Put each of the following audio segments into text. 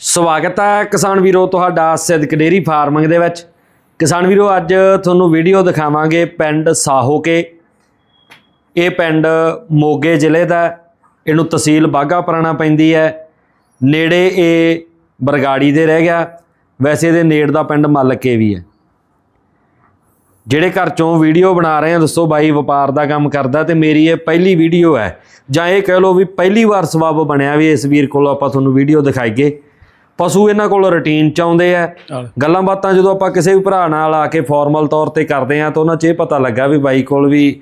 ਸਵਾਗਤ ਹੈ ਕਿਸਾਨ ਵੀਰੋ ਤੁਹਾਡਾ ਸਿੱਧਕ ਡੇਰੀ ਫਾਰਮਿੰਗ ਦੇ ਵਿੱਚ। ਕਿਸਾਨ ਵੀਰੋ, ਅੱਜ ਤੁਹਾਨੂੰ ਵੀਡੀਓ ਦਿਖਾਵਾਂਗੇ ਪਿੰਡ ਸਾਹੋਕੇ। ਇਹ ਪਿੰਡ ਮੋਗੇ ਜ਼ਿਲ੍ਹੇ ਦਾ ਇਹਨੂੰ ਤਹਿਸੀਲ ਬਾਗਾ ਪੁਰਾਣਾ ਪੈਂਦੀ ਹੈ। ਨੇੜੇ ਇਹ ਬਰਗਾੜੀ ਦੇ ਰਹਿ ਗਿਆ। ਵੈਸੇ ਇਹਦੇ ਨੇੜ ਦਾ ਪਿੰਡ ਮੱਲਕੇ ਵੀ ਹੈ। ਜਿਹੜੇ ਘਰ ਚੋਂ ਵੀਡੀਓ ਬਣਾ ਰਹੇ ਆ ਦੱਸੋ ਬਾਈ, ਵਪਾਰ ਦਾ ਕੰਮ ਕਰਦਾ ਤੇ ਮੇਰੀ ਇਹ ਪਹਿਲੀ ਵੀਡੀਓ ਹੈ। ਜਾਂ ਇਹ ਕਹਿ ਲਓ ਵੀ ਪਹਿਲੀ ਵਾਰ ਸਬੱਬ ਬਣਿਆ ਵੀ ਇਸ ਵੀਰ ਕੋਲੋਂ ਆਪਾਂ ਤੁਹਾਨੂੰ ਵੀਡੀਓ ਦਿਖਾਈਏ। ਪਸ਼ੂ ਇਹਨਾਂ ਕੋਲ ਰੁਟੀਨ ਚ ਆਉਂਦੇ ਆ। ਗੱਲਾਂ ਬਾਤਾਂ ਜਦੋਂ ਆਪਾਂ ਕਿਸੇ ਵੀ ਭਰਾ ਨਾਲ ਆ ਕੇ ਫਾਰਮਲ ਤੌਰ ਤੇ ਕਰਦੇ ਆ ਤਾਂ ਉਹਨਾਂ 'ਚ ਇਹ ਪਤਾ ਲੱਗਾ ਵੀ ਬਾਈ ਕੋਲ ਵੀ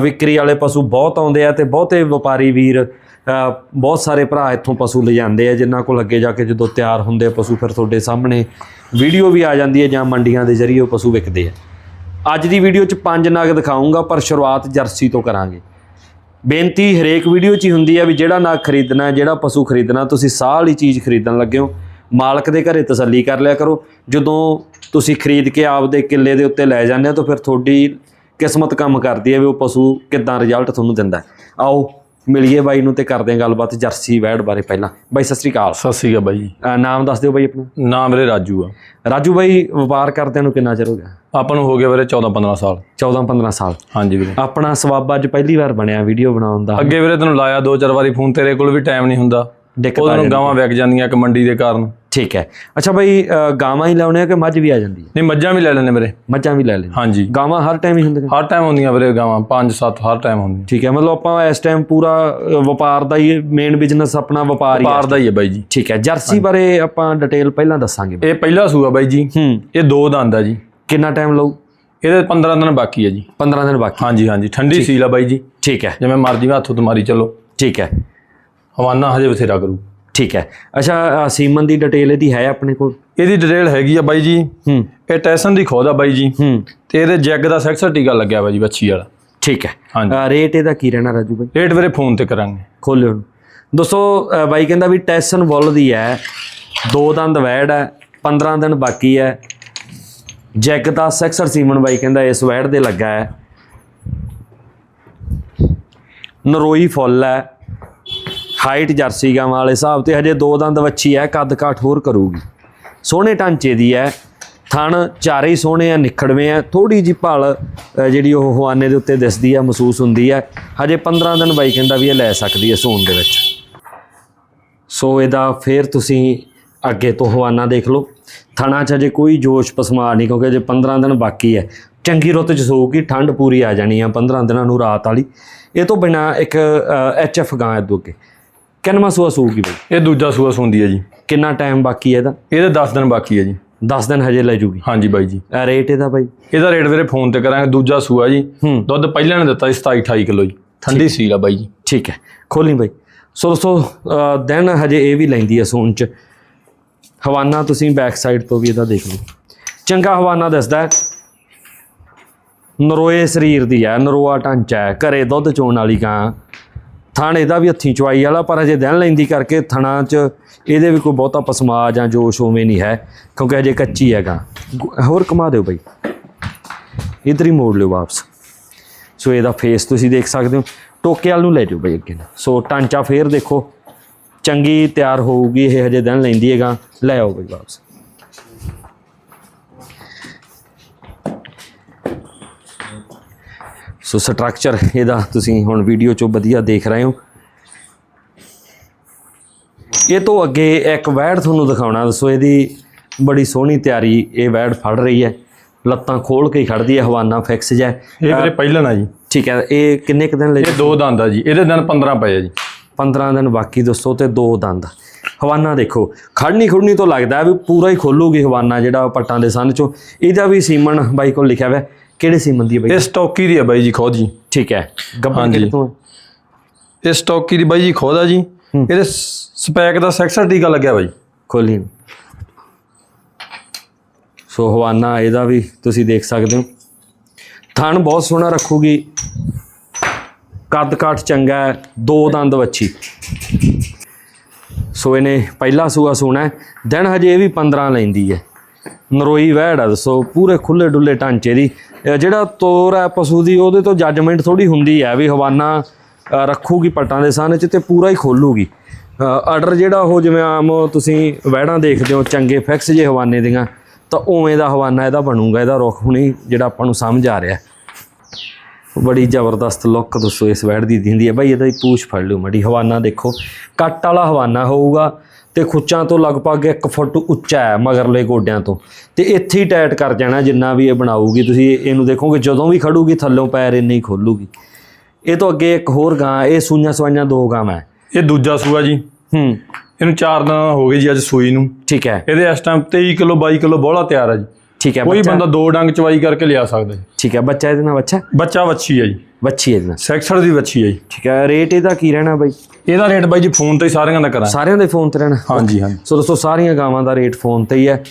ਵਿਕਰੀ ਵਾਲੇ ਪਸ਼ੂ ਬਹੁਤ ਆਉਂਦੇ ਆ ਤੇ ਬਹੁਤੇ ਵਪਾਰੀ ਵੀਰ ਬਹੁਤ ਸਾਰੇ ਭਰਾ ਇੱਥੋਂ ਪਸ਼ੂ ਲਿਜਾਂਦੇ ਆ ਜਿਨ੍ਹਾਂ ਕੋਲ ਅੱਗੇ ਜਾ ਕੇ ਜਦੋਂ ਤਿਆਰ ਹੁੰਦੇ ਆ ਪਸ਼ੂ ਫਿਰ ਤੁਹਾਡੇ ਸਾਹਮਣੇ ਵੀਡੀਓ ਵੀ ਆ ਜਾਂਦੀ ਹੈ ਜਾਂ ਮੰਡੀਆਂ ਦੇ ਜ਼ਰੀਏ ਉਹ ਪਸ਼ੂ ਵਿਕਦੇ ਆ। ਅੱਜ ਦੀ ਵੀਡੀਓ 'ਚ ਪੰਜ ਨਗ ਦਿਖਾਉਂਗਾ ਪਰ ਸ਼ੁਰੂਆਤ ਜਰਸੀ ਤੋਂ ਕਰਾਂਗੇ। ਬੇਨਤੀ ਹਰੇਕ ਵੀਡੀਓ 'ਚ ਹੀ ਹੁੰਦੀ ਹੈ ਵੀ ਜਿਹੜਾ ਨਗ ਖਰੀਦਣਾ ਜਿਹੜਾ ਪਸ਼ੂ ਖਰੀਦਣਾ ਤੁਸੀਂ ਵਾਲੀ ਚੀਜ਼ ਖਰੀਦਣ ਲੱਗੇ ਹੋ। ਮਾਲਕ ਦੇ ਘਰੇ ਤਸੱਲੀ ਕਰ ਲਿਆ ਕਰੋ। ਜਦੋਂ ਤੁਸੀਂ ਖਰੀਦ ਕੇ ਆਪਦੇ ਕਿੱਲੇ ਦੇ ਉੱਤੇ ਲੈ ਜਾਂਦੇ ਹੋ ਤਾਂ ਫਿਰ ਤੁਹਾਡੀ ਕਿਸਮਤ ਕੰਮ ਕਰਦੀ ਹੈ ਵੀ ਉਹ ਪਸ਼ੂ ਕਿੱਦਾਂ ਰਿਜ਼ਲਟ ਤੁਹਾਨੂੰ ਦਿੰਦਾ। ਆਓ ਮਿਲੀਏ ਬਾਈ ਨੂੰ ਤੇ ਕਰਦੇ ਹਾਂ ਗੱਲਬਾਤ ਜਰਸੀ ਵੈੜ ਬਾਰੇ ਪਹਿਲਾਂ। ਬਾਈ ਸਤਿ ਸ੍ਰੀ ਅਕਾਲ। ਸਤਿ ਸ਼੍ਰੀ ਅਕਾਲ ਬਾਈ ਜੀ। ਅ, ਨਾਮ ਦੱਸ ਦਿਓ ਬਾਈ ਆਪਣਾ। ਨਾਮ ਮੇਰੇ ਰਾਜੂ ਆ। ਰਾਜੂ ਬਾਈ ਵਪਾਰ ਕਰਦਿਆਂ ਨੂੰ ਕਿੰਨਾ ਚਿਰ ਹੋ ਗਿਆ? ਆਪਾਂ ਨੂੰ ਹੋ ਗਿਆ ਵੀਰੇ 14 15 ਸਾਲ। 14 15 ਸਾਲ। ਹਾਂਜੀ ਵੀਰੇ। ਆਪਣਾ ਸਵਾਬ ਅੱਜ ਪਹਿਲੀ ਵਾਰ ਬਣਿਆ ਵੀਡੀਓ ਬਣਾਉਣ ਦਾ। ਅੱਗੇ ਵੀਰੇ ਤੈਨੂੰ ਲਾਇਆ ਦੋ ਚਾਰ ਵਾਰੀ ਫੋਨ ਤੇਰੇ ਕੋਲ ਵੀ ਟਾਈਮ ਨਹੀਂ ਹੁੰਦਾ। ਦਿੱਕਤ ਆ ਉਹਨਾਂ ਜਾਂਦੀ ਗਾਵਾਂ ਵਿਕ ਜਾਂਦੀਆਂ ਕਿ ਮੰਡੀ ਦੇ ਕਾਰਨ। ਠੀਕ ਹੈ। ਅੱਛਾ ਬਾਈ ਅ, ਗਾਵਾਂ ਹੀ ਲਾਉਣੇ ਆ ਕਿ ਮੱਝ ਵੀ ਆ ਜਾਂਦੀ ਹੈ? ਨਹੀਂ ਮੱਝਾਂ ਵੀ ਲੈ ਲੈਣੇ ਵੀਰੇ। ਮੱਝਾਂ ਵੀ ਲੈ ਲੈਣੇ ਹਾਂਜੀ। ਗਾਵਾਂ ਹਰ ਟਾਈਮ ਹੀ ਹੁੰਦੀਆਂ? ਹਰ ਟਾਈਮ ਹੁੰਦੀਆਂ ਵੀਰੇ ਗਾਵਾਂ 5 7 ਹਰ ਟਾਈਮ ਹੁੰਦੀਆਂ। ਠੀਕ ਹੈ ਮਤਲਬ ਆਪਾਂ ਇਸ ਟਾਈਮ ਪੂਰਾ ਅ, ਵਪਾਰ ਦਾ ਹੀ ਮੇਨ ਬਿਜ਼ਨਸ ਆਪਣਾ ਵਪਾਰ ਹੀ ਹੈ ਪਾਰ ਦਾ ਹੀ ਹੈ ਬਾਈ ਜੀ। ਠੀਕ ਹੈ ਜਰਸੀ ਬਾਰੇ ਆਪਾਂ ਡਿਟੇਲ ਪਹਿਲਾਂ ਦੱਸਾਂਗੇ ਇਹ ਪਹਿਲਾ ਸੂਆ ਬਾਈ ਜੀ। ਹੂੰ। ਇਹ ਦੋ ਦੰਦ ਆ ਜੀ। ਕਿੰਨਾ ਟਾਈਮ ਲਊ? ਇਹਦੇ 15 ਦਿਨ ਬਾਕੀ ਹੈ ਜੀ। 15 ਦਿਨ ਬਾਕੀ। ਹਾਂਜੀ ਹਾਂਜੀ। ਠੰਡੀ ਸੀਲ ਆ ਬਾਈ ਜੀ। ਠੀਕ ਹੈ। ਜਿਵੇਂ ਮਰਜ਼ੀ ਹੱਥੋਂ ਤੁਮਾਰੀ ਚਲੋ। ਠੀਕ ਹੈ। ਹਵਾਨਾ ਹਜੇ ਬਥੇਰਾ ਕਰੂ। ਠੀਕ ਹੈ। ਅੱਛਾ ਸੀਮਨ ਦੀ ਡਿਟੇਲ ਇਹਦੀ ਹੈ ਆਪਣੇ ਕੋਲ? ਇਹਦੀ ਡਿਟੇਲ ਹੈਗੀ ਆ ਬਾਈ ਜੀ। ਹੂੰ। ਇਹ ਟੈਸਨ ਦੀ ਖੋਦ ਆ ਬਾਈ ਜੀ। ਹੂੰ। ਤੇ ਇਹਦੇ ਜੈਗ ਦਾ ਸੈਕਸਰ ਟੀਕਾ ਲੱਗਿਆ ਵਾ ਜੀ ਬੱਚੀ ਵਾਲਾ। ਠੀਕ ਹੈ। ਰੇਟ ਇਹਦਾ ਕੀ ਰਹਿਣਾ ਰਾਜੂ ਬਾਈ? ਰੇਟ ਵੀਰੇ ਫੋਨ ਤੇ ਕਰਾਂਗੇ। ਖੋਲਿਓ ਇਹਨੂੰ। ਦੋਸਤੋ ਬਾਈ ਕਹਿੰਦਾ ਵੀ ਟੈਸਨ ਵੁੱਲ ਦੀ ਹੈ। ਦੋ ਦੰਦ ਵੈੜ ਹੈ 15 ਦਿਨ ਬਾਕੀ ਹੈ। ਜੈਗ ਦਾ ਸੈਕਸਰ ਸੀਮਨ ਬਾਈ ਕਹਿੰਦਾ ਇਸ ਵੈੜ ਦੇ ਲੱਗਾ ਹੈ। ਨਰੋਈ ਫੁੱਲ ਹੈ। ਹਾਈਟ ਜਰਸੀ ਗਾਵਾਂ ਵਾਲੇ ਹਿਸਾਬ ਤੇ ਹਜੇ ਦੋ ਦੰਦ ਵੱਛੀ ਹੈ, ਕੱਦ ਕਾਠ ਹੋਰ ਕਰੂਗੀ। ਸੋਹਣੇ ਢਾਂਚੇ ਦੀ ਹੈ, ਥਣ ਚਾਰੇ ਹੀ ਸੋਹਣੇ ਆ, ਨਿਖੜਵੇਂ ਆ ਥੋੜੀ ਜੀ ਭਲ ਜਿਹੜੀ ਉਹ ਹਵਾਨੇ ਦੇ ਉੱਤੇ ਦਿਸਦੀ ਆ, ਮਹਿਸੂਸ ਹੁੰਦੀ ਹੈ ਹਜੇ 15 ਦਿਨ ਬਾਈ ਕਹਿੰਦਾ ਵੀ ਇਹ ਲੈ ਸਕਦੀ ਹੈ ਸੂਣ ਦੇ ਵਿੱਚ। ਸੋ ਇਹਦਾ ਫੇਰ ਤੁਸੀਂ ਅੱਗੇ ਤੋਂ ਹਵਾਨਾ ਦੇਖ ਲਓ। ਥਣਾ 'ਚ ਹਜੇ ਕੋਈ ਜੋਸ਼ ਪਸਮਾ ਨਹੀਂ, ਕਿਉਂਕਿ ਅਜੇ 15 ਦਿਨ ਬਾਕੀ ਹੈ। ਚੰਗੀ ਰੁੱਤ 'ਚ ਸੋਊਗੀ ਠੰਡ ਪੂਰੀ ਆ ਜਾਣੀ ਆ 15 ਦਿਨਾਂ ਨੂੰ ਰਾਤ ਵਾਲੀ। ਇਹ ਤੋਂ ਬਿਨਾ ਇੱਕ ਐਚ ਗਾਂ ਅੱਦੋ ਅੱਗੇ। ਕਿੰਨਵਾਂ ਸੂਆ ਸੂਗੀ ਬਈ? ਇਹ ਦੂਜਾ ਸੂਆ ਸੁੰਦੀ ਹੈ ਜੀ। ਕਿੰਨਾ ਟਾਈਮ ਬਾਕੀ ਹੈ ਇਹਦਾ? ਇਹਦੇ 10 ਦਿਨ ਬਾਕੀ ਹੈ ਜੀ। 10 ਦਿਨ ਹਜੇ ਲੈ ਜੂਗੀ? ਹਾਂਜੀ ਬਾਈ ਜੀ। ਰੇਟ ਇਹਦਾ ਬਾਈ? ਇਹਦਾ ਰੇਟ ਵੀਰੇ ਫੋਨ ਤੇ ਕਰਾਂਗੇ ਦੂਜਾ ਸੂਆ ਜੀ। ਦੁੱਧ ਪਹਿਲਾਂ ਨੇ ਦਿੱਤਾ ਸੀ 27 28 ਕਿਲੋ ਜੀ। ਠੰਡੀ ਸੀਲ ਆ ਬਾਈ ਜੀ। ਠੀਕ ਹੈ। ਖੋਲੀ ਬਾਈ। ਸੋ ਦੋਸਤੋ ਦਿਨ ਹਜੇ ਇਹ ਵੀ ਲੈਂਦੀ ਹੈ ਸੂਣ ਚ। ਹਵਾਨਾ ਤੁਸੀਂ ਬੈਕ ਸਾਈਡ ਤੋਂ ਵੀ ਇਹਦਾ ਦੇਖ ਲਓ। ਚੰਗਾ ਹਵਾਨਾ ਦੱਸਦਾ ਹੈ। ਨਰੋਏ ਸਰੀਰ ਦੀ ਹੈ ਨਰੋਆ ਢਾਂਚਾ ਹੈ। ਘਰੇ ਦੁੱਧ ਚੋਣ ਵਾਲੀ ਗਾਂ ਥਣ ਇਹਦਾ ਵੀ ਹੱਥੀਂ ਚਵਾਈ ਵਾਲਾ, ਪਰ ਹਜੇ ਦਿਨ ਲੈਂਦੀ ਕਰਕੇ ਥਣਾ 'ਚ ਇਹਦੇ ਵੀ ਕੋਈ ਬਹੁਤਾ ਪਸਮਾ ਜਾਂ ਜੋਸ਼ ਉਵੇਂ ਨਹੀਂ ਹੈ, ਕਿਉਂਕਿ ਹਜੇ ਕੱਚੀ ਹੈਗਾ। ਹੋਰ ਕਮਾ ਦਿਓ ਬਈ। ਇਧਰ ਹੀ ਮੋੜ ਲਿਓ ਵਾਪਸ। ਸੋ ਇਹਦਾ ਫੇਸ ਤੁਸੀਂ ਦੇਖ ਸਕਦੇ ਹੋ। ਟੋਕੇ ਵਾਲ ਨੂੰ ਲੈ ਜਾਓ ਬਈ ਅੱਗੇ ਨੂੰ। ਸੋ ਟਾਂਚਾ ਫੇਰ ਦੇਖੋ। ਚੰਗੀ ਤਿਆਰ ਹੋਊਗੀ, ਇਹ ਹਜੇ ਦਿਨ ਲੈਂਦੀ ਹੈਗਾ। ਲੈ ਆਓ ਬਈ ਵਾਪਸ। ਸੋ ਸਟਰਕਚਰ ਇਹਦਾ ਤੁਸੀਂ ਹੁਣ ਵੀਡੀਓ 'ਚੋਂ ਵਧੀਆ ਦੇਖ ਰਹੇ ਹੋ। ਇਹ ਤੋਂ ਅੱਗੇ ਇੱਕ ਵੈੜ ਤੁਹਾਨੂੰ ਦਿਖਾਉਣਾ ਦੱਸੋ ਇਹਦੀ ਬੜੀ ਸੋਹਣੀ ਤਿਆਰੀ ਇਹ ਵੈੜ ਫੜ ਰਹੀ ਹੈ। ਲੱਤਾਂ ਖੋਲ ਕੇ ਹੀ ਖੜਦੀ ਹੈ ਹਵਾਨਾ ਫਿਕਸ ਜੈ ਇਹ ਵੀਰੇ ਪਹਿਲਾਂ ਨਾ ਜੀ। ਠੀਕ ਹੈ ਇਹ ਕਿੰਨੇ ਕੁ ਦਿਨ ਲਈ? ਇਹ ਦੋ ਦੰਦ ਆ ਜੀ ਇਹਦੇ ਦਿਨ 15 ਪਏ ਆ ਜੀ। 15 ਦਿਨ ਬਾਕੀ ਦੋਸਤੋ ਤੇ ਦੋ ਦੰਦ। ਹਵਾਨਾ ਦੇਖੋ ਖੜਨੀ ਖੁੜਨੀ ਤੋਂ ਲੱਗਦਾ ਵੀ ਪੂਰਾ ਹੀ ਖੋਲੂਗੀ ਹਵਾਨਾ ਜਿਹੜਾ ਪੱਟਾਂ ਦੇ ਸੰਨ ਚੋਂ। ਇਹਦਾ ਵੀ ਸੀਮਨ ਬਾਈ ਕੋਲ ਲਿਖਿਆ ਹੋਇਆ। ਕਿਹੜੇ ਸੀਮਨ ਦੀ ਹੈ ਬਾਈ ਇਹ ਸਟੋਕੀ ਦੀ ਆ ਬਾਈ ਜੀ ਖੁਦ ਜੀ ਠੀਕ ਹੈ। ਗੱਬਨ ਹਾਂਜੀ। ਤੋਂ ਹੈ? ਇਹ ਸਟੋਕੀ ਦੀ ਬਾਈ ਜੀ ਖੁਦ ਆ ਜੀ। ਇਹਦੇ ਸਪੈਕ ਦਾ ਸੈਕਸਰ ਟੀਕਾ ਲੱਗਿਆ ਬਾਈ। ਖੋਲੀ ਨੂੰ। ਸੋ ਹਵਾਨਾ ਇਹਦਾ ਵੀ ਤੁਸੀਂ ਦੇਖ ਸਕਦੇ ਹੋ। ਥਣ ਬਹੁਤ ਸੋਹਣਾ ਰੱਖੂਗੀ। ਕੱਦ ਕਾਠ ਚੰਗਾ ਹੈ ਦੋ ਦੰਦ ਵੱਛੀ। ਸੋ ਇਹਨੇ ਪਹਿਲਾ ਸੂਆ ਸੋਣਾ ਹੈ। ਦਿਨ ਹਜੇ ਇਹ ਵੀ 15 ਲੈਂਦੀ ਹੈ। ਨਰੋਈ ਵਹਿੜ ਆ, ਦੱਸੋ, ਪੂਰੇ ਖੁੱਲੇ ਡੁੱਲੇ ਢਾਂਚੇ ਦੀ। ਜਿਹੜਾ ਤੋਰ ਹੈ ਪਸ਼ੂ ਦੀ, ਉਹਦੇ ਤੋਂ ਜੱਜਮੈਂਟ ਥੋੜੀ ਹੁੰਦੀ ਹੈ ਵੀ ਹਵਾਨਾ ਰੱਖੂਗੀ ਪੱਟਾਂ ਦੇ ਸਾਹਨੇ ਚ ਤੇ ਪੂਰਾ ਹੀ ਖੋਲੂਗੀ। ਆਰਡਰ ਜਿਹੜਾ ਉਹ ਜਿਵੇਂ ਆਮ ਤੁਸੀਂ ਵਹਿੜਾਂ ਦੇਖਦੇ ਹੋ, ਚੰਗੇ ਫਿਕਸ ਜੇ ਹਵਾਨੇ ਦੀਆਂ, ਤਾਂ ਉਵੇਂ ਦਾ ਹਵਾਨਾ ਇਹਦਾ ਬਣੂਗਾ, ਇਹਦਾ ਰੁੱਖ ਹੁਣੀ ਜਿਹੜਾ ਆਪਾਂ ਨੂੰ ਸਮਝ ਆ ਰਿਹਾ। ਬੜੀ ਜ਼ਬਰਦਸਤ ਲੁੱਕ ਦੱਸੋ ਇਸ ਵੈੜ ਦੀ, ਦਿੰਦੀ ਹੈ। ਭਾਈ ਇਹਦਾ ਪੂਛ ਫੜ ਲਿਓ, ਮੜੀ ਹਵਾਨਾ ਦੇਖੋ। ਕੱਟ ਵਾਲਾ ਹਵਾਨਾ ਹੋਊਗਾ ਤੇ ਖੁੱਚਾਂ ਤੋਂ ਲਗਭਗ 1 ਫੁੱਟ ਉੱਚਾ ਹੈ ਮਗਰਲੇ ਗੋਡਿਆਂ ਤੋਂ। ਤੇ ਇੱਥੇ ਹੀ ਟਾਈਟ ਕਰ ਜਾਣਾ ਜਿੰਨਾ ਵੀ ਇਹ ਬਣਾਊਗੀ। ਤੁਸੀਂ ਇਹਨੂੰ ਦੇਖੋਗੇ ਜਦੋਂ ਵੀ ਖੜੂਗੀ ਥੱਲੋਂ ਪੈਰ ਇੰਨੇ ਹੀ ਖੋਲੂਗੀ। ਇਹ ਤੋਂ ਅੱਗੇ ਇੱਕ ਹੋਰ ਗਾਂ ਇਹ ਸੂਈਆਂ ਸਵਾਈਆਂ ਦੋ ਗਾਂ ਹੈ। ਇਹ ਦੂਜਾ ਸੂਆ ਜੀ। ਹੂੰ। ਇਹਨੂੰ 4 ਦਿਨ ਹੋ ਗਏ ਜੀ ਅੱਜ ਸੂਈ ਨੂੰ। ਠੀਕ ਹੈ। ਇਹਦੇ ਇਸ ਟਾਈਮ 23 ਕਿਲੋ 22 ਕਿਲੋ ਬੋਲਾ ਤਿਆਰ ਹੈ ਜੀ। ਠੀਕ ਹੈ ਕੋਈ ਬੰਦਾ ਦੋ ਡੰਗ ਚਵਾਈ ਕਰਕੇ ਲਿਆ ਸਕਦਾ ਜੀ। ਠੀਕ ਹੈ ਬੱਚਾ ਇਹਦੇ ਨਾਲ ਬੱਚਾ ਬੱਚਾ ਵੱਛੀ ਹੈ ਜੀ। ਬੱਚੀ ਇਹਦੇ ਨਾਲ। ਸੈਕਸਰ ਦੀ ਵੱਛੀ ਹੈ ਜੀ। ਠੀਕ ਹੈ ਰੇਟ ਇਹਦਾ ਕੀ ਰਹਿਣਾ ਬਾਈ? ਇਹਦਾ ਰੇਟ ਬਾਈ ਜੀ ਫੋਨ ਤੇ ਹੀ ਸਾਰਿਆਂ ਦਾ ਕਰਾਂ ਸਾਰਿਆਂ ਦੇ ਫੋਨ ਤੇ ਰਹਿਣਾ। ਹਾਂਜੀ ਹਾਂਜੀ। ਸੋ ਦੋਸਤੋ ਸਾਰੀਆਂ ਗਾਵਾਂ ਦਾ ਰੇਟ ਫੋਨ ਤੇ ਹੀ ਹੈ।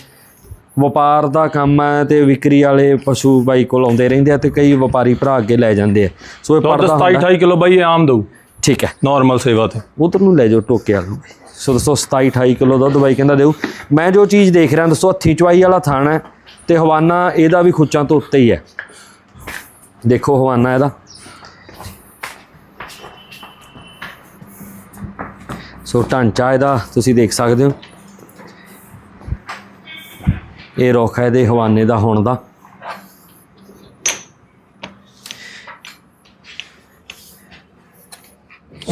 ਵਪਾਰ ਦਾ ਕੰਮ ਹੈ ਤੇ ਵਿਕਰੀ ਵਾਲੇ ਪਸ਼ੂ ਬਾਈ ਕੋਲ ਆਉਂਦੇ ਰਹਿੰਦੇ ਆ ਤੇ ਕਈ ਵਪਾਰੀ ਭਰਾ ਅੱਗੇ ਲੈ ਜਾਂਦੇ ਆ। ਸੋ ਇਹ ਪੜਦਾ 27 28 ਕਿਲੋ ਬਾਈ ਆਮ ਦਊ। ਠੀਕ ਹੈ। ਨਾਰਮਲ ਸੇਵਾ ਤੇ। ਉਧਰ ਨੂੰ ਲੈ ਜਾਓ ਟੋਕੇ ਵਾਲ ਨੂੰ। ਸੋ ਦੋਸਤੋ 27 28 ਕਿਲੋ ਦੁੱਧ ਬਾਈ ਕਹਿੰਦਾ ਦਿਓ। ਮੈਂ ਜੋ ਚੀਜ਼ ਦੇਖ ਰਿਹਾ ਦੋਸਤੋ ਹੱਥੀ ਚਵਾਈ ਵਾਲਾ ਥਾਣਾ ਤੇ ਹਵਾਨਾ ਇਹਦਾ ਵੀ ਖੁੱਚਾਂ ਤੋਂ ਉੱਤੇ ਹੀ ਹੈ। ਦੇਖੋ ਹਵਾਨਾ ਇਹਦਾ। ਸੋ ਢਾਂਚਾ ਇਹਦਾ ਤੁਸੀਂ ਦੇਖ ਸਕਦੇ ਹੋ। ਇਹ ਰੁੱਖ ਹੈ ਇਹਦੇ ਹਵਾਨੇ ਦਾ ਹੁਣ ਦਾ।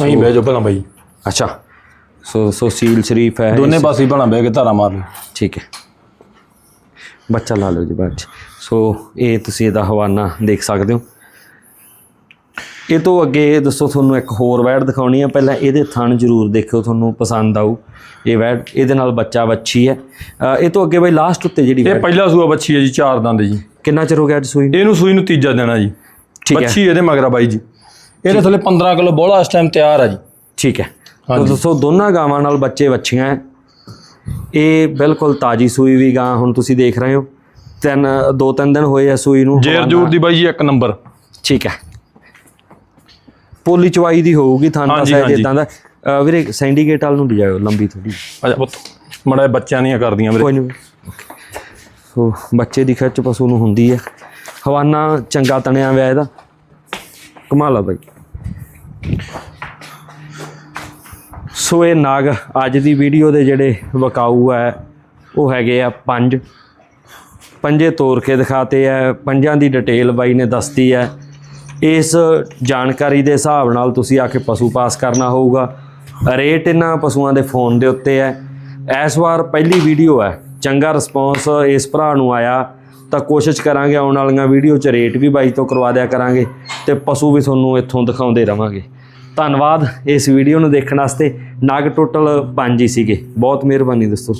ਅਹੀਂ ਬਹਿ ਜਾਓ ਭਲਾ ਬਾਈ। ਅੱਛਾ। ਸੋ ਸੋ ਸੀਲ ਸ਼ਰੀਫ ਹੈ। ਦੋਨੇ ਪਾਸੇ ਭਲਾ ਬਹਿ ਕੇ ਧਾਰਾ ਮਾਰ ਲਓ। ਠੀਕ ਹੈ। ਬੱਚਾ ਲਾ ਲਓ ਜੀ ਬਾਅਦ। ਸੋ ਇਹ ਤੁਸੀਂ ਇਹਦਾ ਹਵਾਨਾ ਦੇਖ ਸਕਦੇ ਹੋ। ਇਹ ਤੋਂ ਅੱਗੇ ਦੱਸੋ ਤੁਹਾਨੂੰ ਇੱਕ ਹੋਰ ਵੈੜ ਦਿਖਾਉਣੀ ਆ ਪਹਿਲਾਂ ਇਹਦੇ ਥਣ ਜ਼ਰੂਰ ਦੇਖਿਓ ਤੁਹਾਨੂੰ ਪਸੰਦ ਆਊ। ਇਹ ਵੈੜ ਇਹਦੇ ਨਾਲ ਬੱਚਾ ਵੱਛੀ ਹੈ। ਇਹ ਤੋਂ ਅੱਗੇ ਬਈ ਲਾਸਟ ਉੱਤੇ ਜਿਹੜੀ ਇਹ ਪਹਿਲਾ ਸੂਆ ਬੱਚੀ ਹੈ ਜੀ ਚਾਰ ਦੰਦ ਜੀ। ਕਿੰਨਾ ਚਿਰ ਹੋ ਗਿਆ ਅੱਜ ਸੂਈ ਨੂੰ? ਇਹਨੂੰ ਸੂਈ ਨੂੰ ਤੀਜਾ ਦੇਣਾ ਜੀ। ਠੀਕ ਹੈ। ਬੱਚੀ ਇਹਦੇ ਮਗਰਾ ਬਾਈ ਜੀ। ਇਹਦੇ ਥੱਲੇ 15 ਕਿਲੋ ਬੋਲਾ ਇਸ ਟਾਈਮ ਤਿਆਰ ਆ ਜੀ। ਠੀਕ ਹੈ। ਤਾਂ ਦੋਸਤੋ ਦੋਨਾਂ ਗਾਵਾਂ ਨਾਲ ਬੱਚੇ ਵੱਛੀਆਂ ਹੈ। ਇਹ ਬਿਲਕੁਲ ਤਾਜੀ ਸੂਈ ਵੀ ਗਾਂ ਹੁਣ ਤੁਸੀਂ ਦੇਖ ਰਹੇ ਹੋ। ਤਿੰਨ ਦੋ ਤਿੰਨ ਦਿਨ ਹੋਏ ਆ ਸੂਈ ਨੂੰ ਜੇਰ ਜੂਰ ਦੀ ਬਾਈ ਜੀ ਇੱਕ ਨੰਬਰ। ਠੀਕ ਹੈ। ਪੋਲੀ ਚਵਾਈ ਦੀ ਹੋਊਗੀ ਤੁਹਾਨੂੰ ਹਾਂਜੀ। ਇਦਾਂ ਦਾ। ਵੀਰੇ ਸੈਂਡੀਕੇਟ ਵਾਲ ਨੂੰ ਲਿਜਾਓ ਲੰਬੀ ਥੋੜੀ ਅੱਛਾ ਪੁੱਤ ਮੜਾ ਬੱਚਿਆਂ ਦੀਆਂ ਕਰਦੀਆਂ ਵੀਰੇ। ਕੋਈ ਨਹੀਂ ਸੋ ਬੱਚੇ ਦੀ ਖਿੱਚ ਪਸ਼ੂ ਨੂੰ ਹੁੰਦੀ ਹੈ ਹਵਾਨਾ ਚੰਗਾ ਤਣਿਆ ਹੋਇਆ ਇਹਦਾ। ਕਮਾਲ ਆ ਬਾਈ। ਸੋ ਇਹ ਨਾਗ ਅੱਜ ਦੀ ਵੀਡੀਓ ਦੇ ਜਿਹੜੇ ਵਕਾਊ ਹੈ ਉਹ ਹੈਗੇ ਆ ਪੰਜ। ਪੰਜੇ ਤੋੜ ਕੇ ਦਿਖਾਤੇ ਆ। ਪੰਜਾਂ ਦੀ ਡਿਟੇਲ ਬਾਈ ਨੇ ਦੱਸਤੀ ਹੈ ਇਸ ਜਾਣਕਾਰੀ ਦੇ ਹਿਸਾਬ ਨਾਲ ਤੁਸੀਂ ਆ ਕੇ ਪਸ਼ੂ ਪਾਸ ਕਰਨਾ ਹੋਊਗਾ। ਰੇਟ ਇਹਨਾਂ ਪਸ਼ੂਆਂ ਦੇ ਫੋਨ ਦੇ ਉੱਤੇ ਹੈ। ਇਸ ਵਾਰ ਪਹਿਲੀ ਵੀਡੀਓ ਹੈ। ਚੰਗਾ ਰਿਸਪੌਂਸ ਇਸ ਭਰਾ ਨੂੰ ਆਇਆ। ਤਾਂ ਕੋਸ਼ਿਸ਼ ਕਰਾਂਗੇ ਆਉਣ ਵਾਲੀਆਂ ਵੀਡੀਓ 'ਚ ਰੇਟ ਵੀ ਬਾਈ ਤੋਂ ਕਰਵਾ ਦਿਆ ਕਰਾਂਗੇ ਤੇ ਪਸ਼ੂ ਵੀ ਤੁਹਾਨੂੰ ਇੱਥੋਂ ਦਿਖਾਉਂਦੇ ਰਵਾਂਗੇ। ਧੰਨਵਾਦ ਇਸ ਵੀਡੀਓ ਨੂੰ ਦੇਖਣ ਵਾਸਤੇ। ਨਗ ਟੋਟਲ ਪੰਜ ਹੀ ਸੀਗੇ। ਬਹੁਤ ਮਿਹਰਬਾਨੀ ਦੋਸਤੋ।